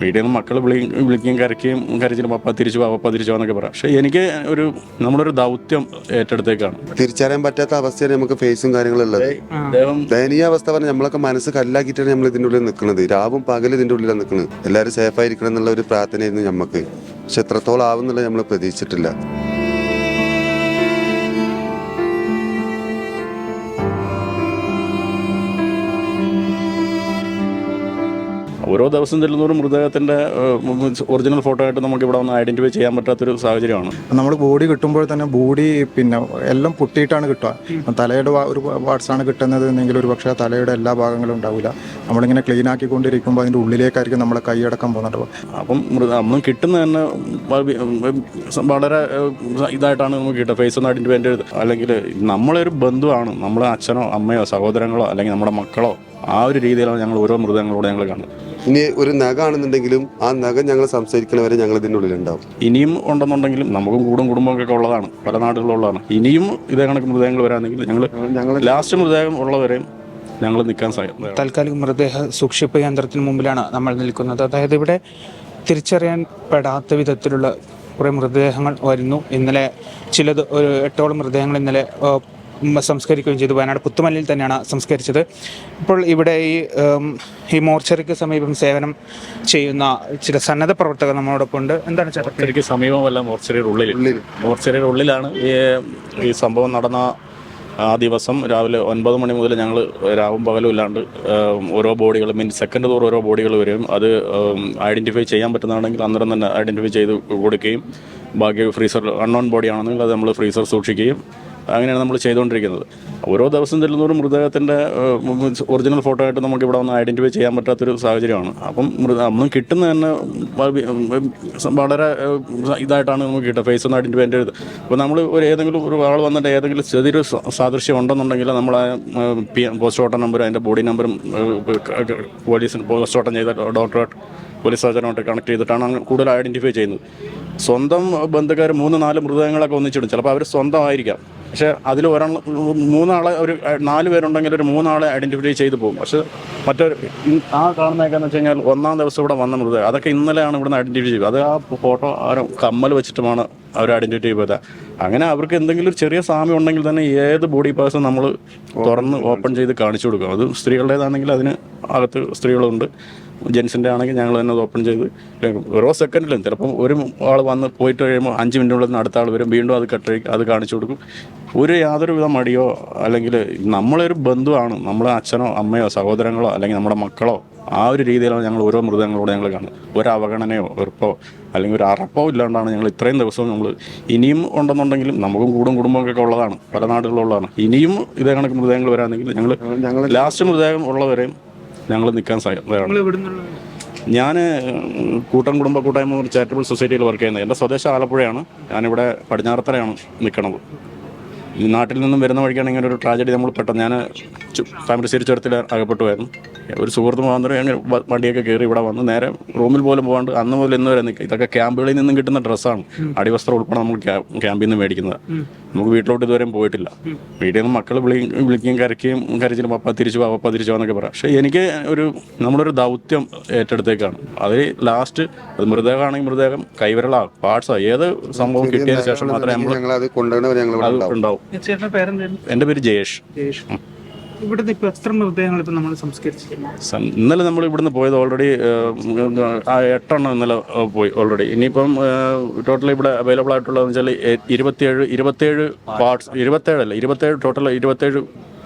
വീട്ടിൽ നിന്ന് മക്കൾ വിളി വിളിക്കുകയും കരയ്ക്കുകയും കരച്ചിട്ട് പപ്പ തിരിച്ചു പപ്പ തിരിച്ചു എന്നൊക്കെ പറയാം. പക്ഷേ എനിക്ക് ഒരു നമ്മളൊരു ദൗത്യം ഏറ്റെടുത്തേക്കാണ്. തിരിച്ചറിയാൻ പറ്റാത്ത അവസ്ഥയാണ് നമുക്ക് ഫേസും കാര്യങ്ങളും ഉള്ളത്. അദ്ദേഹം ദയനീയ അവസ്ഥ പറഞ്ഞാൽ നമ്മളൊക്കെ മനസ്സ് കല്ലാക്കിയിട്ടാണ് നമ്മൾ ഇതിന്റെ ഉള്ളിൽ നിൽക്കുന്നത്. രാവും പകലും ഇതിന്റെ ഉള്ളിലാണ് നിൽക്കുന്നത്. എല്ലാവരും സേഫായിരിക്കണം എന്നുള്ള ഒരു പ്രാർത്ഥനയായിരുന്നു നമുക്ക് പക്ഷെ എത്രത്തോളം ആവുന്നുള്ള നമ്മൾ പ്രതീക്ഷിച്ചിട്ടില്ല. ഓരോ ദിവസം ചെല്ലുന്നവരും മൃതദേഹത്തിന്റെ ഒറിജിനൽ ഫോട്ടോ ആയിട്ട് നമുക്ക് ഇവിടെ ഒന്ന് ഐഡന്റിഫൈ ചെയ്യാൻ പറ്റാത്തൊരു സാഹചര്യമാണ്. നമ്മൾ ബോഡി കിട്ടുമ്പോൾ തന്നെ ബോഡി പിന്നെ എല്ലാം പൊട്ടിയിട്ടാണ് കിട്ടുക. തലയുടെ ഒരു പാർട്സാണ് കിട്ടുന്നത് എന്നെങ്കിൽ ഒരു പക്ഷേ തലയുടെ എല്ലാ ഭാഗങ്ങളും ഉണ്ടാവില്ല. നമ്മളിങ്ങനെ ക്ലീൻ ആക്കിക്കൊണ്ടിരിക്കുമ്പോൾ അതിന്റെ ഉള്ളിലേക്കായിരിക്കും നമ്മളെ കൈയടക്കം പോകുന്നത്. അപ്പം മൃത നമ്മൾ കിട്ടുന്ന തന്നെ വളരെ ഇതായിട്ടാണ് നമുക്ക് കിട്ടുക. ഫേസ് ഒന്ന് ഐഡന്റിഫൈ ചെയ്ത് അല്ലെങ്കിൽ നമ്മളൊരു ബന്ധുവാണ്. നമ്മളെ അച്ഛനോ അമ്മയോ സഹോദരങ്ങളോ അല്ലെങ്കിൽ നമ്മുടെ മക്കളോ ആ ഒരു രീതിയിലാണ് ഞങ്ങൾ ഓരോ മൃതങ്ങളോട് ഞങ്ങൾ കാണുന്നത്. ഇനി ഒരു നഖ ആണെന്നുണ്ടെങ്കിലും ആ നഖം ഞങ്ങൾ സംസാരിക്കണവരെ ഞങ്ങൾ ഇതിന്റെ ഉള്ളിലുണ്ടാവും. ഇനിയും ഉണ്ടെന്നുണ്ടെങ്കിലും നമുക്കും കൂടും കുടുംബമൊക്കെ ഉള്ളതാണ്. പല നാടുകളിലുള്ളതാണ്. ഇനിയും ഇതേ കണക്ക് മൃതദേഹങ്ങൾ വരാണെങ്കിൽ ഞങ്ങൾ ഞങ്ങൾ ലാസ്റ്റ് മൃതദേഹം ഉള്ളവരെയും ഞങ്ങൾ നിൽക്കാൻ സാധിക്കും താൽക്കാലിക മൃതദേഹ സൂക്ഷിപ്പ് യന്ത്രത്തിന് മുമ്പിലാണ് നമ്മൾ നിൽക്കുന്നത്. അതായത് ഇവിടെ തിരിച്ചറിയാൻ പെടാത്ത വിധത്തിലുള്ള കുറേ മൃതദേഹങ്ങൾ വരുന്നു. ഇന്നലെ ചിലത് ഒരു എട്ടോളം മൃതദേഹങ്ങൾ ഇന്നലെ സംസ്കരിക്കുകയും ചെയ്തു. വയനാട് പുത്തുമല്ലിൽ തന്നെയാണ് സംസ്കരിച്ചത്. ഇപ്പോൾ ഇവിടെ ഈ ഈ മോർച്ചറിക്ക് സമീപം സേവനം ചെയ്യുന്ന ചില സന്നദ്ധ പ്രവർത്തകർ നമ്മളോടൊപ്പം ഉണ്ട്. എന്താണ് മോർച്ചറിക്ക് സമീപമല്ല മോർച്ചറിയുടെ ഉള്ളിൽ. മോർച്ചറിയുടെ ഉള്ളിലാണ് ഈ ഈ സംഭവം നടന്ന ആ ദിവസം രാവിലെ ഒൻപത് മണി മുതൽ ഞങ്ങൾ രാവും പകലും ഇല്ലാണ്ട് ഓരോ ബോഡികൾ മീൻ സെക്കൻഡ് തോറും ഓരോ ബോഡികൾ വരും അത് ഐഡന്റിഫൈ ചെയ്യാൻ പറ്റുന്നതാണെങ്കിൽ അന്നേരം തന്നെ ഐഡന്റിഫൈ ചെയ്ത് കൊടുക്കുകയും ബാക്കി ഫ്രീസർ അൺനോൺ ബോഡി ആണെന്നുണ്ടെങ്കിൽ അത് നമ്മൾ ഫ്രീസർ സൂക്ഷിക്കുകയും അങ്ങനെയാണ് നമ്മൾ ചെയ്തുകൊണ്ടിരിക്കുന്നത്. ഓരോ ദിവസം ചെല്ലുന്നവരും മൃതദേഹത്തിന്റെ ഒറിജിനൽ ഫോട്ടോ ആയിട്ട് നമുക്ക് ഇവിടെ ഒന്ന് ഐഡന്റിഫൈ ചെയ്യാൻ പറ്റാത്തൊരു സാഹചര്യമാണ്. അപ്പം മൃത അന്നും കിട്ടുന്ന തന്നെ വളരെ ഇതായിട്ടാണ് നമുക്ക് കിട്ടുക. ഫേസ് ഒന്ന് ഐഡന്റിഫൈ ചെയ്ത് അപ്പോൾ നമ്മൾ ഒരു ഏതെങ്കിലും ഒരു ആൾ വന്നിട്ട് ഏതെങ്കിലും ചെറിയൊരു സാദൃശ്യം ഉണ്ടെന്നുണ്ടെങ്കിൽ നമ്മൾ ആ പി പോസ്റ്റ്മോർട്ടം നമ്പറും അതിന്റെ ബോഡി നമ്പറും പോലീസിന് പോസ്റ്റ്മോർട്ടം ചെയ്ത ഡോക്ടറായിട്ട് പോലീസ് സർജനുമായിട്ട് കണക്ട് ചെയ്തിട്ടാണ് കൂടുതൽ ഐഡന്റിഫൈ ചെയ്യുന്നത്. സ്വന്തം ബന്ധുക്കാർ മൂന്ന് നാല് മൃതദേഹങ്ങളൊക്കെ ഒന്നിച്ചിടും. ചിലപ്പോൾ അവർ സ്വന്തമായിരിക്കാം. പക്ഷേ അതിൽ ഒരാൾ മൂന്നാളെ ഒരു നാല് പേരുണ്ടെങ്കിൽ ഒരു മൂന്നാളെ ഐഡന്റിഫൈ ചെയ്ത് പോകും. പക്ഷേ മറ്റൊരു ആ കാണുന്നതൊക്കെ എന്ന് വെച്ച് കഴിഞ്ഞാൽ ഒന്നാം ദിവസം ഇവിടെ വന്ന മൃതദേഹം. അതൊക്കെ ഇന്നലെയാണ് ഇവിടുന്ന് ഐഡന്റിഫൈ ചെയ്തത്. അത് ആ ഫോട്ടോ ആരും കമ്മൽ വെച്ചിട്ടുമാണ് അവർ ഐഡന്റിഫൈ ചെയ്തത്. അങ്ങനെ അവർക്ക് എന്തെങ്കിലും ഒരു ചെറിയ സാമ്യം ഉണ്ടെങ്കിൽ തന്നെ ഏത് ബോഡി പാർട്സും നമ്മൾ തുറന്ന് ഓപ്പൺ ചെയ്ത് കാണിച്ചു കൊടുക്കും. അത് സ്ത്രീകളുടേതാണെങ്കിൽ അതിന് അകത്ത് സ്ത്രീകളുണ്ട്. ജെൻസിന്റെ ആണെങ്കിൽ ഞങ്ങൾ തന്നെ അത് ഓപ്പൺ ചെയ്ത് ഓരോ സെക്കൻഡിലും ചിലപ്പം ഒരു ആൾ വന്ന് പോയിട്ട് കഴിയുമ്പോൾ അഞ്ച് മിനിറ്റിനുള്ളിൽ നിന്ന് അടുത്ത ആൾ വരും. വീണ്ടും അത് കട്ട് അത് കാണിച്ചു കൊടുക്കും. ഒരു യാതൊരു വിധ മടിയോ അല്ലെങ്കിൽ നമ്മളൊരു ബന്ധുവാണ് നമ്മളെ അച്ഛനോ അമ്മയോ സഹോദരങ്ങളോ അല്ലെങ്കിൽ നമ്മുടെ മക്കളോ ആ ഒരു രീതിയിലാണ് ഞങ്ങൾ ഓരോ മൃതങ്ങളോട് ഞങ്ങൾ കാണുന്നത്. ഒരു അവഗണനയോ വെറുപ്പോ അല്ലെങ്കിൽ ഒരു അറപ്പോ ഇല്ലാണ്ടാണ് ഞങ്ങൾ ഇത്രയും ദിവസവും നമ്മൾ ഇനിയും ഉണ്ടെന്നുണ്ടെങ്കിലും നമുക്കും കൂടും കുടുംബമൊക്കെ ഉള്ളതാണ്. പല നാടുകളിലുള്ളതാണ്. ഇനിയും ഇതേ കണക്ക് മൃതദേഹങ്ങൾ വരാണെങ്കിൽ ഞങ്ങൾ ഞങ്ങൾ ലാസ്റ്റ് മൃതദേഹം ഉള്ളവരെയും ഞങ്ങൾ നിൽക്കാൻ സാധ്യതയാണ് ഞാൻ കൂട്ടം കുടുംബ കൂട്ടായ്മ ഒരു ചാരിറ്റബിൾ സൊസൈറ്റിയിൽ വർക്ക് ചെയ്യുന്നത്. എന്റെ സ്വദേശം ആലപ്പുഴയാണ്. ഞാനിവിടെ പടിഞ്ഞാറത്തറയാണ് നിൽക്കുന്നത് ഈ നാട്ടിൽ നിന്നും വരുന്ന വഴിക്കാണ് ഇങ്ങനെ ഒരു ട്രാജഡി നമ്മൾ പെട്ടെന്ന് ഞാൻ ഫാമിലി ചുരത്തിൽ അകപ്പെട്ടുമായിരുന്നു ഒരു സുഹൃത്ത് മുഖാന്തരം ഞങ്ങൾ വണ്ടിയൊക്കെ കയറി ഇവിടെ വന്ന് നേരെ റൂമിൽ പോലും പോകാണ്ട് അന്ന് മുതൽ ഇന്ന് വരെ നിൽക്കുക ഇതൊക്കെ ക്യാമ്പുകളിൽ നിന്നും കിട്ടുന്ന ഡ്രസ്സാണ് അടിവസ്ത്രം ഉൾപ്പെടെ നമ്മൾ ക്യാമ്പിൽ നിന്ന് മേടിക്കുന്നത്. നമുക്ക് വീട്ടിലോട്ട് ഇതുവരെയും പോയിട്ടില്ല. വീട്ടിൽ നിന്ന് മക്കൾ വിളി വിളിക്കുകയും കരയ്ക്കുകയും കരച്ചിട്ട് പപ്പ തിരിച്ചു പപ്പ തിരിച്ചു എന്നൊക്കെ പറയാം. പക്ഷേ എനിക്ക് ഒരു നമ്മളൊരു ദൗത്യം ഏറ്റെടുത്തേക്കാണ്. അത് ലാസ്റ്റ് അത് മൃതദേഹമാണെങ്കിൽ മൃതദേഹം കൈവിരളാ പാർട്സോ ഏത് സംഭവം കിട്ടിയതിന് ശേഷം മാത്രമേ നമ്മൾ അത് ഉണ്ടാവും. എന്റെ പേര് ജയേഷ്. ജയേഷ്. ഇവിടുന്ന് ഇപ്പോൾ എത്ര മൃതദേഹങ്ങൾ ഇപ്പം നമ്മൾ സംസ്കരിച്ചിട്ടുണ്ട് ഇന്നലെ നമ്മൾ ഇവിടുന്ന് പോയത് ഓൾറെഡി എട്ടെണ്ണം ഇന്നലെ പോയി ഓൾറെഡി ഇനിയിപ്പം ടോട്ടൽ ഇവിടെ അവൈലബിൾ ആയിട്ടുള്ളതെന്ന് വെച്ചാൽ ഇരുപത്തിയേഴ് ഇരുപത്തേഴ് പാർട്സ് ഇരുപത്തേഴല്ല ഇരുപത്തേഴ് ടോട്ടൽ ഇരുപത്തേഴ്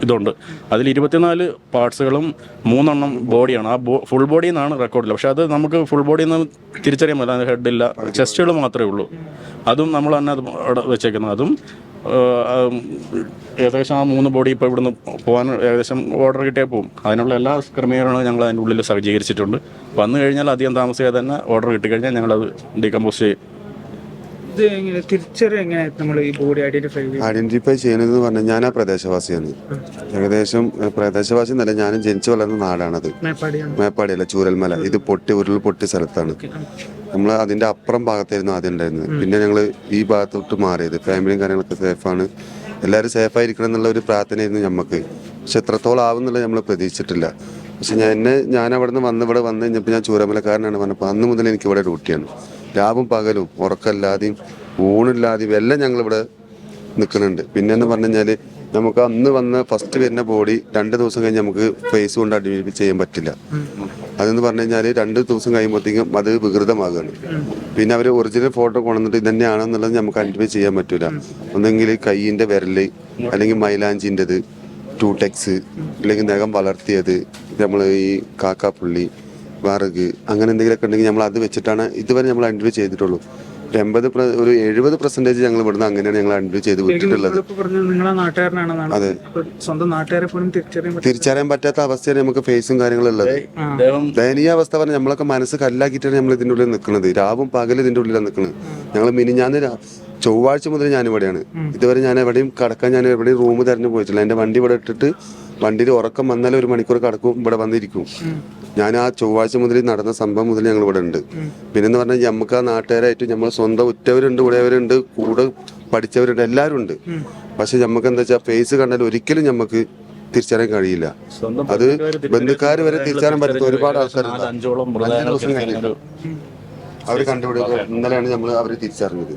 ഇതുണ്ട്. അതിൽ ഇരുപത്തിനാല് പാർട്സുകളും മൂന്നെണ്ണം ബോഡിയാണ് ആ ഫുൾ ബോഡി എന്നാണ് റെക്കോർഡില്ല പക്ഷെ അത് നമുക്ക് ഫുൾ ബോഡി എന്ന് തിരിച്ചറിയാൻ പറ്റില്ല. ഹെഡില്ല ചെസ്റ്റുകൾ മാത്രമേ ഉള്ളൂ. അതും നമ്മൾ തന്നെ അത് വെച്ചേക്കുന്നത്. അതും ഏകദേശം ആ മൂന്ന് ബോഡി ഇപ്പോൾ ഇവിടുന്ന് പോകാൻ ഏകദേശം ഓർഡർ കിട്ടിയാൽ പോകും അതിനുള്ള എല്ലാ ക്രമീകരണങ്ങളും ഞങ്ങൾ അതിന്റെ ഉള്ളിൽ സജ്ജീകരിച്ചിട്ടുണ്ട്. വന്നു കഴിഞ്ഞാൽ അധികം താമസിയാതെ തന്നെ ഓർഡർ കിട്ടിക്കഴിഞ്ഞാൽ ഞങ്ങളത് ഡീകമ്പോസ് ചെയ്യും. ഇത് എങ്ങനെ തിരിച്ചറിയ എങ്ങനെ നമ്മൾ ഈ ബോഡി ഐഡന്റിഫൈ ഐഡന്റിഫൈ ചെയ്യുന്നത് പറഞ്ഞാൽ ഞാൻ ആ പ്രദേശവാസിയാണ്. ഏകദേശം പ്രദേശവാസി എന്നല്ല ഞാനും ജനിച്ചു വളർന്ന നാടാണത്. മേപ്പാടി മേപ്പാടിയല്ല ചൂരൽമല. ഇത് പൊട്ടി ഉരുൾ പൊട്ടി സ്ഥലത്താണ്. നമ്മൾ അതിന്റെ അപ്പുറം ഭാഗത്തായിരുന്നു ആദ്യം ഉണ്ടായിരുന്നത്. പിന്നെ ഞങ്ങൾ ഈ ഭാഗത്തോട്ട് മാറിയത്. ഫാമിലിയും കാര്യങ്ങളൊക്കെ സേഫാണ്. എല്ലാവരും സേഫായിരിക്കണം എന്നുള്ള ഒരു പ്രാർത്ഥനയായിരുന്നു നമുക്ക് പക്ഷെ എത്രത്തോളം ആവുന്നുള്ള നമ്മൾ പ്രതീക്ഷിച്ചിട്ടില്ല. പക്ഷെ ഞാൻ എന്നെ ഞാൻ അവിടെ നിന്ന് വന്ന് ഇവിടെ വന്ന് കഴിഞ്ഞപ്പോൾ ഞാൻ ചൂരമലക്കാരനാണ് പറഞ്ഞപ്പോൾ അന്ന് മുതൽ എനിക്ക് ഇവിടെ ഡ്യൂട്ടിയാണ് രാവും പകലും ഉറക്കമില്ലാതെയും ഊണില്ലാതെയും എല്ലാം ഞങ്ങളിവിടെ നിൽക്കുന്നുണ്ട്. പിന്നെന്ന് പറഞ്ഞു കഴിഞ്ഞാൽ നമുക്ക് അന്ന് വന്ന ഫസ്റ്റ് വരുന്ന ബോഡി രണ്ട് ദിവസം കഴിഞ്ഞ് നമുക്ക് ഫേസ് കൊണ്ട് അഡ്മിറ്റ് ചെയ്യാൻ പറ്റില്ല. അതെന്ന് പറഞ്ഞു കഴിഞ്ഞാൽ രണ്ട് ദിവസം കഴിയുമ്പോഴത്തേക്കും അത് വികൃതമാകുകയാണ്. പിന്നെ അവർ ഒറിജിനൽ ഫോട്ടോ കൊണ്ടുവന്നിട്ട് ഇതന്നെയാണെന്നുള്ളത് നമുക്ക് ഐഡന്റിഫൈ ചെയ്യാൻ പറ്റില്ല ഒന്നെങ്കിൽ കൈയിന്റെ വിരൽ അല്ലെങ്കിൽ മൈലാഞ്ചിന്റെത് ടൂടെക്സ് അല്ലെങ്കിൽ നഖം വളർത്തിയത് നമ്മൾ ഈ കാക്കാപ്പുള്ളി വറക് അങ്ങനെ എന്തെങ്കിലുമൊക്കെ ഉണ്ടെങ്കിൽ നമ്മൾ അത് വെച്ചിട്ടാണ് ഇതുവരെ നമ്മൾ ഐഡന്റിഫൈ ചെയ്തിട്ടുള്ളൂ. ഒരു എൺപത് ഒരു എഴുപത് പെർസെന്റേജ് ഞങ്ങൾ ഇവിടുന്ന് അങ്ങനെയാണ് ഞങ്ങൾ ഐഡന്റിഫൈ ചെയ്ത് വിട്ടിട്ടുള്ളത്. ഇപ്പൊ പറഞ്ഞത് നിങ്ങളെ നാട്ടുകാരനാണെന്നാണ്. അതെ. ഇപ്പൊ സ്വന്തം നാട്ടുകാരെ പോലും തിരിച്ചറിയാൻ പറ്റും തിരിച്ചറിയാൻ പറ്റാത്ത അവസ്ഥയാണ് നമുക്ക് ഫേസും കാര്യങ്ങളും ഉള്ളത്. ദയനീയ അവസ്ഥ പറഞ്ഞാൽ നമ്മളൊക്കെ മനസ്സ് കല്ലാക്കിയിട്ടാണ് നമ്മൾ ഇതിന്റെ ഉള്ളിൽ നിൽക്കുന്നത്. രാവും പകലും ഇതിന്റെ ഉള്ളിലാണ് നിൽക്കുന്നത്. ഞങ്ങൾ മിനിഞ്ഞാന്ന് ഞാൻ ചൊവ്വാഴ്ച മുതൽ ഞാൻ ഇവിടെയാണ്. ഇതുവരെ ഞാൻ എവിടെയും കടക്കാൻ ഞാൻ എവിടെയും റൂം തിരഞ്ഞു പോയിട്ടില്ല. എന്റെ വണ്ടി ഇവിടെ ഇട്ടിട്ട് വണ്ടിയിൽ ഉറക്കം വന്നാലും ഒരു മണിക്കൂർ കടക്കും ഇവിടെ വന്നിരിക്കും. ഞാൻ ആ ചൊവ്വാഴ്ച മുതൽ നടന്ന സംഭവം മുതൽ ഞങ്ങൾ ഇവിടെ ഉണ്ട്. പിന്നെന്ന് പറഞ്ഞാൽ നമുക്ക് ആ നാട്ടുകാരായിട്ട് നമ്മൾ സ്വന്തം ഉറ്റവരുണ്ട് ഉടയവരുണ്ട് കൂടെ പഠിച്ചവരുണ്ട് എല്ലാവരും ഉണ്ട്. പക്ഷെ നമുക്ക് എന്താ വെച്ചാൽ ഫേസ് കണ്ടാൽ ഒരിക്കലും നമുക്ക് തിരിച്ചറിയാൻ കഴിയില്ല. സ്വന്തം അത് ബന്ധുക്കാര് ബന്ധുക്കാർ വരെ തിരിച്ചറിയാൻ പറ്റുന്ന ഒരുപാട് ആൾക്കാരുണ്ട്. അഞ്ചോളം അഞ്ച് ദിവസം കഴിഞ്ഞു. അവർ കണ്ടുപിടിക്കുക ഇന്നലെയാണ് നമ്മൾ അവരെ തിരിച്ചറിഞ്ഞത്.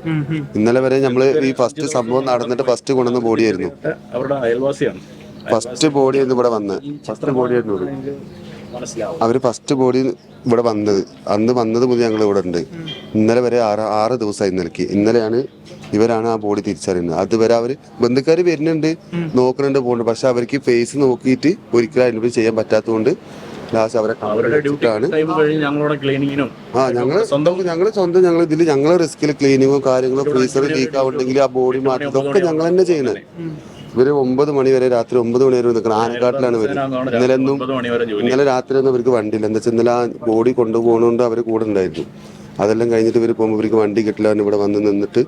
ഇന്നലെ വരെ നമ്മൾ ഈ ഫസ്റ്റ് സംഭവം നടന്നിട്ട് ഫസ്റ്റ് കൊണ്ടുവന്ന ബോഡിയായിരുന്നു. അവരുടെ അയൽവാസിയാണ്. ഫസ്റ്റ് ബോഡിയായിരുന്നു ഇവിടെ വന്ന് ഫസ്റ്റ് ബോഡി അവർ ഫസ്റ്റ് ബോഡി ഇവിടെ വന്നത്. അന്ന് വന്നത് മുതൽ ഞങ്ങൾ ഇവിടെ ഉണ്ട്. ഇന്നലെ വരെ ആറ് ആറ് ദിവസമായി ഇന്നലേക്ക്. ഇന്നലെയാണ് ഇവരാണ് ആ ബോഡി തിരിച്ചറിയുന്നത്. അതുവരെ അവർ ബന്ധുക്കാർ വരുന്നുണ്ട് നോക്കുന്നുണ്ട് പോകുന്നുണ്ട് പക്ഷെ അവർക്ക് ഫേസ് നോക്കിയിട്ട് ഒരിക്കലും ഐഡന്റിഫൈ ചെയ്യാൻ പറ്റാത്തതുകൊണ്ട് ലാസ്റ്റ് അവരെ ക്ലീനിങ്ങിനും ആ ഞങ്ങൾ സ്വന്തം ഞങ്ങൾ സ്വന്തം ഞങ്ങൾ ഇതിൽ ഞങ്ങളെ റിസ്കിൽ ക്ലീനിങ്ങോ കാര്യങ്ങളോ ഫ്രീസർ ലീക്ക് ആവുണ്ടെങ്കിൽ ആ ബോഡി മാറ്റുന്നതൊക്കെ ഞങ്ങൾ തന്നെ ചെയ്യുന്നത്. ഇവർ ഒമ്പത് മണി വരെ രാത്രി ഒമ്പത് മണി വരെ നിൽക്കണം ആനക്കാട്ടിലാണ് ഇവർ. ഇന്നലെ ഒന്നും ഇന്നലെ രാത്രി ഒന്നും ഇവർക്ക് വണ്ടിയില്ല. എന്താ വെച്ചാൽ ഇന്നലെ ആ ബോഡി കൊണ്ടുപോകണോണ്ട് അവർ കൂടെ ഉണ്ടായിരുന്നു. അതെല്ലാം കഴിഞ്ഞിട്ട് ഇവർ പോകുമ്പോൾ ഇവർക്ക് വണ്ടി കിട്ടില്ല ഇവിടെ വന്ന് നിന്നിട്ട്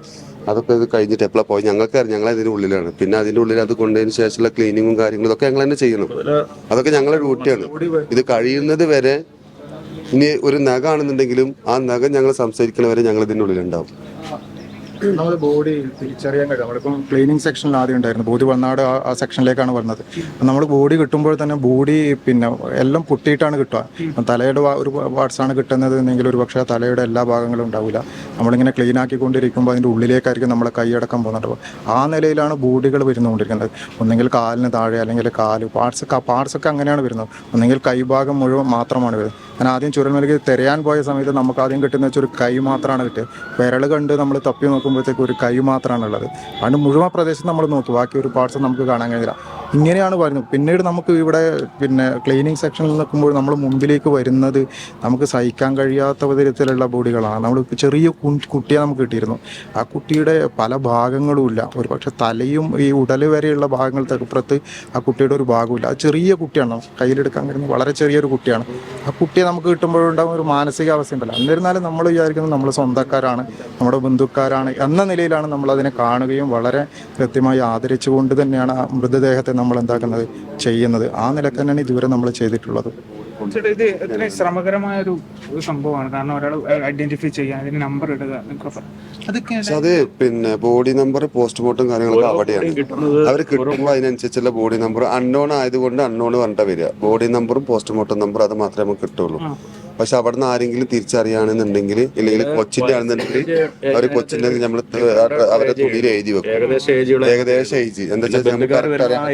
അതൊക്കെ ഇത് കഴിഞ്ഞിട്ട് എപ്പോഴാ പോയി? ഞങ്ങൾക്കറിയാം. ഞങ്ങൾ അതിന്റെ ഉള്ളിലാണ്. പിന്നെ അതിന്റെ ഉള്ളിൽ അത് കൊണ്ടതിന് ശേഷമുള്ള ക്ലീനിങ്ങും കാര്യങ്ങളും ഇതൊക്കെ ഞങ്ങൾ തന്നെ ചെയ്യണം. അതൊക്കെ ഞങ്ങളുടെ ഡ്യൂട്ടിയാണ്. ഇത് കഴിയുന്നത് വരെ ഇനി ഒരു നഖ ആണെന്നുണ്ടെങ്കിലും ആ നഖം ഞങ്ങൾ സംസാരിക്കുന്നവരെ ഞങ്ങൾ ഇതിന്റെ ഉള്ളിലുണ്ടാവും. നമ്മൾ ബോഡി തിരിച്ചറിയാൻ കഴിയും. നമ്മളിപ്പം ക്ലീനിങ് സെക്ഷനിൽ ആദ്യം ഉണ്ടായിരുന്നു. ബോഡി വന്നാട് ആ- സെക്ഷനിലേക്കാണ് വന്നത്. നമ്മൾ ബോഡി കിട്ടുമ്പോൾ തന്നെ ബോഡി പിന്നെ എല്ലാം പൊട്ടിയിട്ടാണ് കിട്ടുക. തലയുടെ ഒരു പാർട്സാണ് കിട്ടുന്നത് എന്നെങ്കിൽ ഒരു പക്ഷേ തലയുടെ എല്ലാ ഭാഗങ്ങളും ഉണ്ടാവില്ല. നമ്മളിങ്ങനെ ക്ലീൻ ആക്കിക്കൊണ്ടിരിക്കുമ്പോൾ അതിന്റെ ഉള്ളിലേക്കായിരിക്കും നമ്മളെ കൈയടക്കം പോകുന്നത്. ആ നിലയിലാണ് ബോഡികൾ വരുന്നുകൊണ്ടിരിക്കുന്നത്. ഒന്നെങ്കിൽ കാലിന് താഴെ അല്ലെങ്കിൽ കാൽ. പാർട്സ് പാർട്സ് ഒക്കെ അങ്ങനെയാണ് വരുന്നത്. ഒന്നെങ്കിൽ കൈഭാഗം മുഴുവൻ മാത്രമാണ് വരുന്നത്. ഞാൻ ആദ്യം ചുരൽമലക്ക് തിരയാൻ പോയ സമയത്ത് നമുക്ക് ആദ്യം കിട്ടുന്ന വെച്ചാൽ ഒരു കൈ മാത്രമാണ് കിട്ടിയത്. വിരൽ കണ്ട് നമ്മൾ തപ്പി നോക്കുമ്പോഴത്തേക്ക് ഒരു കൈ മാത്രമാണ് ഉള്ളത്. അതുകൊണ്ട് മുഴുവൻ പ്രദേശം നമ്മൾ നോക്കി. ബാക്കി ഒരു പാർട്സ് നമുക്ക് കാണാൻ കഴിയില്ല ഇങ്ങനെയാണ് വരുന്നത് പിന്നീട് നമുക്ക് ഇവിടെ പിന്നെ ക്ലീനിങ് സെക്ഷനിൽ നിൽക്കുമ്പോൾ നമ്മൾ മുമ്പിലേക്ക് വരുന്നത് നമുക്ക് സഹിക്കാൻ കഴിയാത്ത വിധത്തിലുള്ള ബോഡികളാണ് നമ്മൾ ചെറിയ കുട്ടിയെ നമുക്ക് കിട്ടിയിരുന്നു. ആ കുട്ടിയുടെ പല ഭാഗങ്ങളുമില്ല ഒരു പക്ഷെ തലയും ഈ ഉടൽ വരെയുള്ള ഭാഗങ്ങൾ തകപ്പുറത്ത് ആ കുട്ടിയുടെ ഒരു ഭാഗമില്ല അത് ചെറിയ കുട്ടിയാണ്. കയ്യിലെടുക്കാൻ കഴിയുന്ന വളരെ ചെറിയൊരു കുട്ടിയാണ്. ആ കുട്ടിയെ നമുക്ക് കിട്ടുമ്പോഴുണ്ടാകും ഒരു മാനസികാവസ്ഥ ഉണ്ടല്ലോ. എന്നിരുന്നാലും നമ്മൾ വിചാരിക്കുന്നത് നമ്മൾ സ്വന്തക്കാരാണ് നമ്മുടെ ബന്ധുക്കാരാണ് എന്ന നിലയിലാണ് നമ്മൾ അതിനെ കാണുകയും വളരെ കൃത്യമായി ആദരിച്ചുകൊണ്ട് തന്നെയാണ് ആ മൃതദേഹത്തെ നമ്മൾ എന്താക്കുന്നത് ചെയ്യുന്നത്. ആ നിലയ്ക്ക് തന്നെയാണ് ഇതുവരെ നമ്മൾ ചെയ്തിട്ടുള്ളത്. ഇത് എത്ര ശ്രമകരമായ ഒരു ഒരു സംഭവമാണ്. കാരണം ഒരാൾ ഐഡന്റിഫൈ ചെയ്യാൻ അതിന് നമ്പർ ഇടുക അതൊക്കെ അത് പിന്നെ ബോഡി നമ്പർ പോസ്റ്റ്മോർട്ടം കാര്യങ്ങളൊക്കെ അവിടെയാണ്. അവർ കിട്ടുമ്പോൾ അതിനനുസരിച്ചുള്ള ബോഡി നമ്പർ. അൺനോൺ ആയതുകൊണ്ട് അൺനോൺ വേണ്ട വരിക. ബോഡി നമ്പറും പോസ്റ്റ്മോർട്ടം നമ്പറും അത് മാത്രമേ നമുക്ക് കിട്ടുള്ളൂ. പക്ഷെ അവിടുന്ന് ആരെങ്കിലും തിരിച്ചറിയാണെന്നുണ്ടെങ്കിൽ ഇല്ലെങ്കിൽ കൊച്ചിന്റെ ആണെന്നുണ്ടെങ്കിൽ അവർ കൊച്ചിന്റെ നമ്മൾ അവരെ തുണിയിൽ എഴുതി വെക്കും. ഏകദേശം ഏജ് എന്താ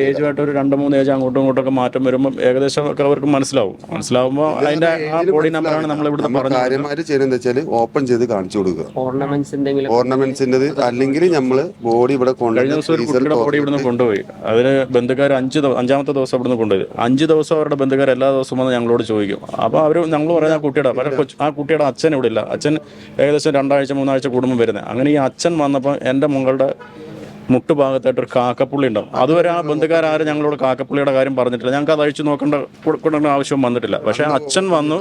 ഏജുമായിട്ട് ഒരു രണ്ട് മൂന്ന് ഏജ് അങ്ങോട്ടും ഇങ്ങോട്ടും ഒക്കെ മാറ്റം വരുമ്പോൾ ഏകദേശം ഒക്കെ അവർക്ക് മനസ്സിലാവും. മനസ്സിലാവുമ്പോൾ അതിന്റെ ആ ബോഡി നമ്പറാണ് നമ്മൾ നമ്മൾ കാര്യമായിട്ട് ചെയ്യുന്നത് എന്താ വെച്ചാൽ ഓപ്പൺ ചെയ്ത് കാണിച്ചു കൊടുക്കുക. ഓർണമെന്റ്സ് ഓർണമെന്റ്സിന്റെ അല്ലെങ്കിൽ നമ്മൾ ബോഡി ഇവിടെ കുട്ടിയുടെ ബോഡി ഇവിടുന്ന് കൊണ്ടുപോയി. അതിന് ബന്ധുക്കാർ അഞ്ച് അഞ്ചാമത്തെ ദിവസം ഇവിടുന്ന് കൊണ്ടുപോയി. അഞ്ച് ദിവസം അവരുടെ ബന്ധുക്കാർ എല്ലാ ദിവസവും വന്ന് ഞങ്ങളോട് ചോദിക്കും. അപ്പോൾ അവർ ഞങ്ങൾ പറയുന്ന ആ കുട്ടിയുടെ ആ കുട്ടിയുടെ അച്ഛൻ ഇവിടെ ഇല്ല. അച്ഛൻ ഏകദേശം രണ്ടാഴ്ച മൂന്നാഴ്ച കുടുംബം വരുന്നത് അങ്ങനെ ഈ അച്ഛൻ വന്നപ്പോൾ എന്റെ മകളുടെ മുട്ടുഭാഗത്തായിട്ട് ഒരു കാക്കപ്പുള്ളി ഉണ്ടാവും. അതുവരെ ആ ബന്ധുക്കാരും ഞങ്ങളോട് കാക്കപ്പുള്ളിയുടെ കാര്യം പറഞ്ഞിട്ടില്ല. ഞങ്ങൾക്ക് അത് അഴിച്ചു നോക്കേണ്ട കൊടുക്കേണ്ട ആവശ്യം വന്നിട്ടില്ല. പക്ഷേ അച്ഛൻ വന്നു.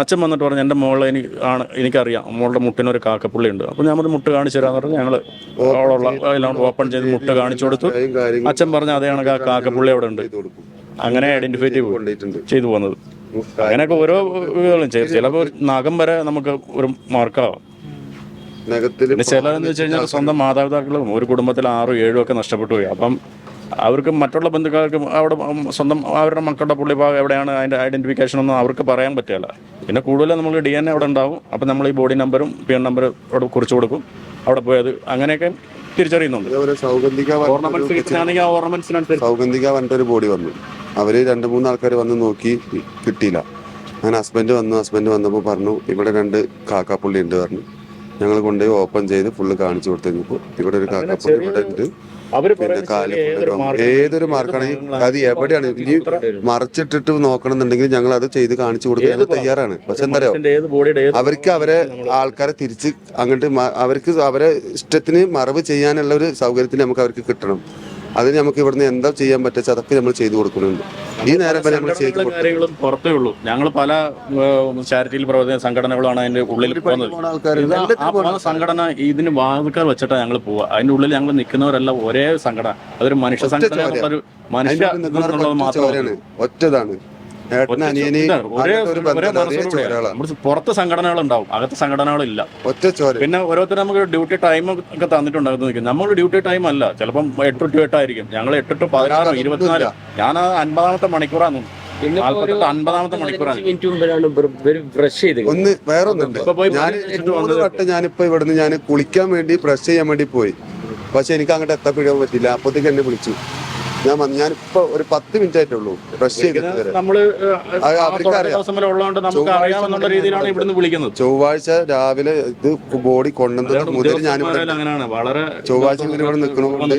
അച്ഛൻ വന്നിട്ട് പറഞ്ഞു എന്റെ മോളെ എനിക്ക് ആണ് എനിക്കറിയാം. മോളുടെ മുട്ടിനൊരു കാക്കപ്പുള്ളി ഉണ്ട്. അപ്പോൾ ഞാൻ അത് മുട്ട് കാണിച്ചു തരാമെന്ന് പറഞ്ഞു. ഞങ്ങൾ അവളുള്ള എല്ലാം ഓപ്പൺ ചെയ്ത് മുട്ട് കാണിച്ചു കൊടുത്തു. അച്ഛൻ പറഞ്ഞു അതേ കണക്ക് ആ കാക്കപ്പുള്ളി അവിടെ ഉണ്ട്? അങ്ങനെ ഐഡന്റിഫൈ ചെയ്തു. പോകുന്നത് അങ്ങനെയൊക്കെ ഓരോ ഇതുകളും ചെയ്യും. ചിലപ്പോൾ നഖം വരെ നമുക്ക് ഒരു മാർക്കാവും. പിന്നെ ചിലരെന്ന് വെച്ച് കഴിഞ്ഞാൽ സ്വന്തം മാതാപിതാക്കളും ഒരു കുടുംബത്തിൽ ആറും ഏഴും ഒക്കെ നഷ്ടപ്പെട്ടു പോയി. അപ്പം അവർക്ക് മറ്റുള്ള ബന്ധുക്കൾക്ക് അവിടെ സ്വന്തം അവരുടെ മക്കളുടെ പുള്ളിഭാഗം എവിടെയാണ് അതിന്റെ ഐഡന്റിഫിക്കേഷൻ ഒന്നും അവർക്ക് പറയാൻ പറ്റില്ല. പിന്നെ കൂടുതലും നമ്മൾ ഡി എൻ എ അവിടെ ഉണ്ടാവും. അപ്പം നമ്മൾ ഈ ബോഡി നമ്പറും പി എൻ നമ്പറും അവിടെ കുറിച്ച് കൊടുക്കും. അവിടെ പോയത് അങ്ങനെയൊക്കെ തിരിച്ചറിയുന്നുണ്ട്. ഓർണമെന്റ്സ് ഓർണമെന്റ്സിനനുസരിച്ച് സൗഗന്ധിക പറഞ്ഞിട്ടൊരു ബോഡി വന്നു. അവർ രണ്ട് മൂന്ന് ആൾക്കാർ വന്ന് നോക്കി കിട്ടിയില്ല. അങ്ങനെ ഹസ്ബൻഡ് വന്നു ഹസ്ബൻഡ് വന്നപ്പോൾ പറഞ്ഞു ഇവിടെ രണ്ട് കാക്കാപ്പുള്ളി ഉണ്ട് പറഞ്ഞു. ഞങ്ങൾ കൊണ്ടുപോയി ഓപ്പൺ ചെയ്ത് ഫുള്ള് കാണിച്ചു കൊടുത്തു ഇവിടെ ഒരു കാക്കാപ്പുള്ളി ഇവിടെ ഉണ്ട്. അവർ പിന്നെ കാൽ ഏതൊരു മാർക്കാണെങ്കിൽ അത് എവിടെയാണ്? ഇനി മറച്ചിട്ടിട്ട് നോക്കണമെന്നുണ്ടെങ്കിൽ ഞങ്ങൾ അത് ചെയ്ത് കാണിച്ചു കൊടുക്കാൻ ഞങ്ങൾ തയ്യാറാണ്. പക്ഷെ എന്താ പറയാ ഏത് ബോഡിയുടെ ഏത് അവർക്ക് അവരെ ആൾക്കാരെ തിരിച്ച് അങ്ങോട്ട് അവർക്ക് അവരെ ഇഷ്ടത്തിന് മറവ് ചെയ്യാനുള്ള ഒരു സൗകര്യത്തിന് നമുക്ക് അവർക്ക് കിട്ടണം. അതിന് നമുക്ക് ഇവിടുന്ന് എന്താ ചെയ്യാൻ പറ്റുക അതൊക്കെ നമ്മൾ ചെയ്തു കൊടുക്കുന്നുണ്ട്. ഈ നേരം വരെ നമ്മൾ ചെയ്തു കാര്യങ്ങളും പുറത്തേ ഉള്ളൂ. ഞങ്ങൾ പല ചാരിറ്റിയിൽ പ്രവർത്തിക്കുന്ന സംഘടനകളാണ് അതിന്റെ ഉള്ളിൽ പോകുന്നത്. സംഘടന ഇതിന് വാതുക്കാൽ വെച്ചിട്ടാണ് ഞങ്ങൾ പോവുക. അതിന്റെ ഉള്ളിൽ ഞങ്ങൾ നിൽക്കുന്നവരല്ല ഒരേ സംഘടന. അതൊരു മനുഷ്യ സംഘടന മനുഷ്യ മാത്രമാണ് ഒറ്റതാണ്. പുറത്ത് സംഘടനകൾ ഉണ്ടാവും അകത്ത് സംഘടനകളില്ല. ഒറ്റ ചോര. പിന്നെ ഓരോരുത്തർ നമുക്ക് ഡ്യൂട്ടി ടൈം ഒക്കെ തന്നിട്ടുണ്ടാകുന്ന നിൽക്കും നമ്മൾ ഡ്യൂട്ടി ടൈം അല്ല ചിലപ്പം എട്ട് ടു എട്ടായിരിക്കും ഞങ്ങൾ എട്ട് ടു പതിനാറ് ഇരുപത്തിനാല്. ഞാൻ അൻപതാമത്തെ മണിക്കൂറാണ് അൻപതാമത്തെ മണിക്കൂറാണ്. മിനിറ്റ് മുമ്പിലാണ് ബ്രഷ് ചെയ്ത് ഒന്ന് വേറൊന്നുണ്ട് ഞാൻ മൂന്ന് വട്ടം ഞാനിപ്പോ ഇവിടുന്ന് ഞാൻ കുളിക്കാൻ വേണ്ടി ബ്രഷ് ചെയ്യാൻ വേണ്ടി പോയി. പക്ഷെ എനിക്ക് അങ്ങോട്ട് എത്തപ്പെടാൻ പറ്റില്ല അപ്പോഴത്തേക്ക് എന്നെ വിളിച്ചു. ഞാൻ വന്നു ഞാനിപ്പോ ഒരു പത്ത് മിനിറ്റ് ആയിട്ടുള്ളൂ റഷ് ചെയ്തിട്ട് നമ്മൾ അറിയാം. ചൊവ്വാഴ്ച രാവിലെ ഇത് ബോഡി കൊണ്ടുവന്നത് മുതൽ ഞാൻ ചൊവ്വാഴ്ച ഇവിടെ നിൽക്കണമുണ്ട്